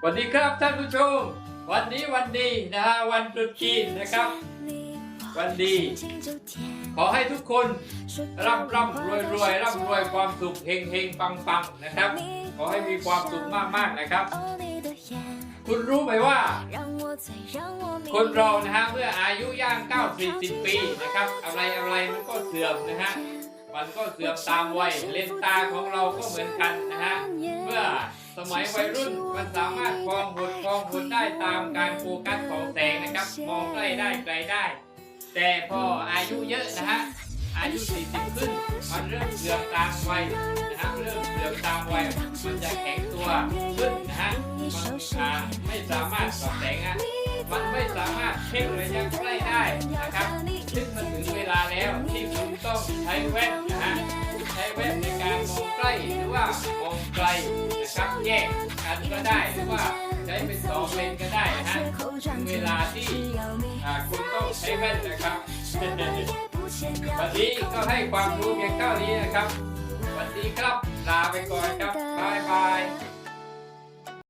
สวัสดีครับท่านผู้ชม วันนี้วันดีนะฮะวันตรุษจีนนะครับ วันดี ขอให้ทุกคนร่ำร่ำรวยรวยร่ำรวยความสุขเฮงเฮงปังปังนะครับ ขอให้มีความสุขมากมากนะครับ คุณรู้ไหมว่า คนเรานะฮะเมื่ออายุย่าง9 40 ปีนะครับ อะไรอะไรมันก็เสื่อมนะฮะมันก็เสื่อมตามวัยเลนตาของเราก็เหมือนกันนะฮะ สมัยวัยรุ่นมันสามารถมองหดมองหดได้ตามการโฟกัสของแสงนะครับ มองใกล้ได้ไกลได้ แต่พออายุเยอะนะฮะอายุ 40 ขึ้น มันเริ่มเสื่อมตามวัยนะฮะเริ่มเสื่อมตามวัยมันจะแข็งตัวขึ้นนะฮะมันอ่าไม่สามารถสอบแสงอะมันไม่สามารถเพ่งระยะใกล้ได้นะครับซึ่งมันถึงเวลาแล้วที่คุณต้องใช้แว่นนะฮะใช้แว่นในการมองใกล้หรือว่ามองไกลับแยกกันก็ได้หรือว่าใช้เป็นสองเลนก็ได้นะฮะเวลาที่คุณต้องใช้แว่นนะครับวันนี้ก็ให้ความรู้เพียงเท่านี้นะครับ วัสดีครับลาไปก่อนครับ